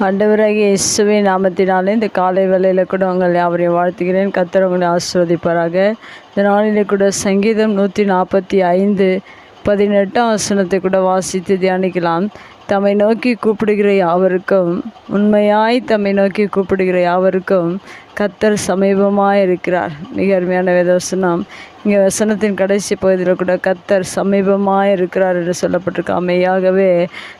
ஆண்டவராகிய இயேசுவின் நாமத்தினாலே இந்த காலை வேலையில் கூட உங்கள் யாவரையும் வாழ்த்துகிறேன். கத்தர் உங்களை ஆசிர்வதிப்பாராக. இந்த நாளிலே கூட சங்கீதம் நூற்றி நாற்பத்தி ஐந்து. பதினெட்டாம் வசனத்தை கூட வாசித்து தியானிக்கலாம். தம்மை நோக்கி கூப்பிடுகிற யாவருக்கும் உண்மையாய் தம்மை நோக்கி கூப்பிடுகிற யாவருக்கும் கத்தர் சமீபமாக இருக்கிறார். மிக அருமையான வேதவசனம். இங்கே வசனத்தின் கடைசி பகுதியில் கூட கத்தர் சமீபமாக இருக்கிறார் என்று சொல்லப்பட்டிருக்கு. அமையாகவே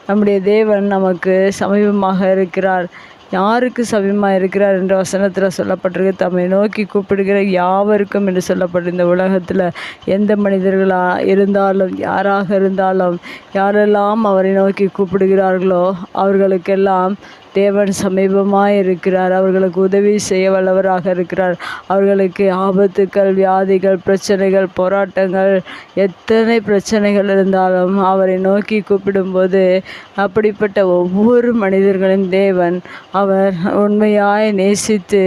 நம்முடைய தேவன் நமக்கு சமீபமாக இருக்கிறார். யாருக்கு சமீபமாக இருக்கிறார் என்ற வசனத்தில் சொல்லப்பட்டிருக்கு. தம்மை நோக்கி கூப்பிடுகிற யாவருக்கும் என்று சொல்லப்பட்டு இந்த உலகத்தில் எந்த மனிதர்களாக இருந்தாலும் யாராக இருந்தாலும் யாரெல்லாம் அவரை நோக்கி கூப்பிடுகிறார்களோ அவர்களுக்கெல்லாம் தேவன் சமீபமாக இருக்கிறார். அவர்களுக்கு உதவி செய்ய வல்லவராக இருக்கிறார். அவர்களுக்கு ஆபத்துக்கள் வியாதிகள் பிரச்சனைகள் போராட்டங்கள் எத்தனை பிரச்சனைகள் இருந்தாலும் அவரை நோக்கி கூப்பிடும்போது அப்படிப்பட்ட ஒவ்வொரு மனிதர்களின் தேவன் அவர் உண்மையாய் நேசித்து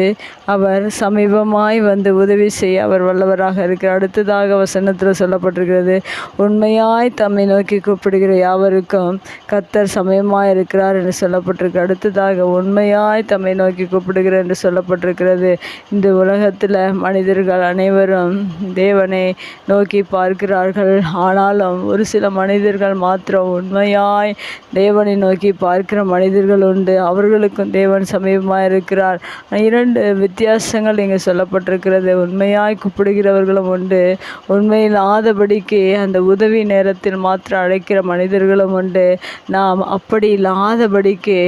அவர் சமீபமாய் வந்து உதவி செய்ய அவர் வல்லவராக இருக்கிறார். அடுத்ததாக வசனத்தில் சொல்லப்பட்டிருக்கிறது உண்மையாய் தம்மை நோக்கி கூப்பிடுகிற யாவருக்கும் கத்தர் சமயமாக இருக்கிறார் என்று சொல்லப்பட்டிருக்கு. அடுத்தது அடுத்ததாக உண்மையாய் தம்மை நோக்கி கூப்பிடுகிறேன் என்று சொல்லப்பட்டிருக்கிறது. இந்த உலகத்தில் மனிதர்கள் அனைவரும் தேவனை நோக்கி பார்க்கிறார்கள். ஆனாலும் ஒரு சில மனிதர்கள் மாத்திரம் உண்மையாய் தேவனை நோக்கி பார்க்கிற மனிதர்கள் உண்டு. அவர்களுக்கும் தேவன் சமீபமாக இருக்கிறார். இரண்டு வித்தியாசங்கள் இங்கே சொல்லப்பட்டிருக்கிறது. உண்மையாய் கூப்பிடுகிறவர்களும் உண்டு. உண்மையில்லாதபடிக்கு அந்த உதவி நேரத்தில் மாத்திரம் அழைக்கிற மனிதர்களும் உண்டு. நாம் அப்படி இல்லாதபடிக்கு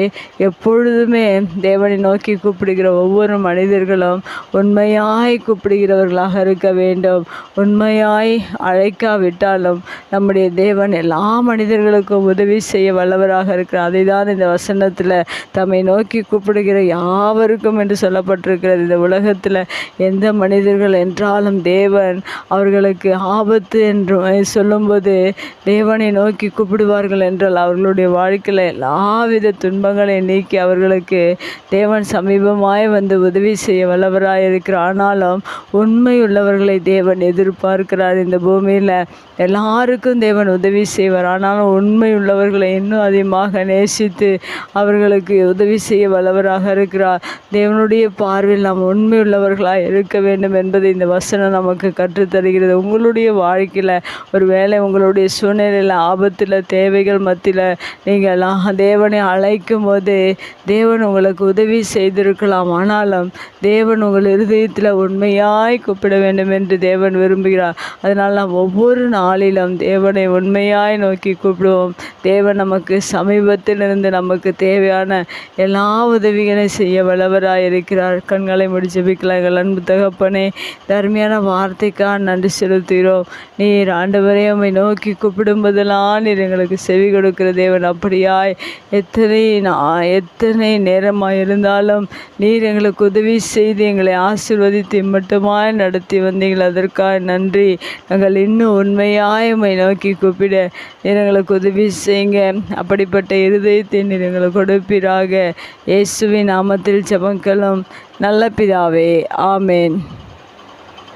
எப் எப்பொழுதுமே தேவனை நோக்கி கூப்பிடுகிற ஒவ்வொரு மனிதர்களும் உண்மையாய் கூப்பிடுகிறவர்களாக இருக்க வேண்டும். உண்மையாய் அழைக்காவிட்டாலும் நம்முடைய தேவன் எல்லா மனிதர்களுக்கும் உதவி செய்ய வல்லவராக இருக்கிறார். அதை தான் இந்த வசனத்தில் தம்மை நோக்கி கூப்பிடுகிற யாவருக்கும் என்று சொல்லப்பட்டிருக்கிறது. இந்த உலகத்தில் எந்த மனிதர்கள் என்றாலும் தேவன் அவர்களுக்கு ஆபத்து என்று சொல்லும்போது தேவனை நோக்கி கூப்பிடுவார்கள் என்றால் அவர்களுடைய வாழ்க்கையில் எல்லாவித துன்பங்களை நீக்கி நோக்கி அவர்களுக்கு தேவன் சமீபமாய் வந்து உதவி செய்ய வல்லவராக இருக்கிறார் ஆனாலும் உண்மையுள்ளவர்களை தேவன் எதிர்பார்க்கிறார். இந்த பூமியில் எல்லாருக்கும் தேவன் உதவி செய்வார். ஆனாலும் உண்மை உள்ளவர்களை இன்னும் அதிகமாக நேசித்து அவர்களுக்கு உதவி செய்ய வல்லவராக இருக்கிறார். தேவனுடைய பார்வையில் நாம் உண்மையுள்ளவர்களாக இருக்க வேண்டும் என்பதை இந்த வசனம் நமக்கு கற்றுத்தருகிறது. உங்களுடைய வாழ்க்கையில் ஒரு வேலை உங்களுடைய சூழ்நிலையில் ஆபத்தில் தேவைகள் மத்தியில் நீங்கள் தேவனை அழைக்கும் போது தேவன் உங்களுக்கு உதவி செய்திருக்கலாம். ஆனாலும் தேவன் உங்கள் இருதயத்தில் உண்மையாய் கூப்பிட வேண்டும் என்று தேவன் விரும்புகிறார். அதனால் நாம் ஒவ்வொரு நாளிலும் தேவனை உண்மையாய் நோக்கி கூப்பிடுவோம். தேவன் நமக்கு சமீபத்தில் இருந்து நமக்கு தேவையான எல்லா உதவிகளையும் செய்ய வல்லவராக இருக்கிறார். கண்களை முடிச்சபிக்கலாம் எங்கள் அன்பு தகப்பனே தர்மையான வார்த்தைக்காக நன்றி செலுத்துகிறோம். நீர் ஆண்டவரே உண்மை நோக்கி கூப்பிடும்போதெல்லாம் நீர் எங்களுக்கு செவி கொடுக்கிற தேவன். அப்படியாய் எத்தனை எத்தனை நேரமாக இருந்தாலும் நீர் எங்களுக்கு உதவி செய்து எங்களை ஆசிர்வதித்து மட்டுமாய் நடத்தி வந்தீங்கள் அதற்காக நன்றி. நாங்கள் இன்னும் உண்மையாய் உண்மை நோக்கி கூப்பிட நீர் எங்களுக்கு உதவி செய்யுங்க அப்படிப்பட்ட இருதயத்தை நீர் எங்களுக்கு கொடுப்பீராக. இயேசுவின் நாமத்தில் ஜபங்களும். நல்ல பிதாவே ஆமேன்.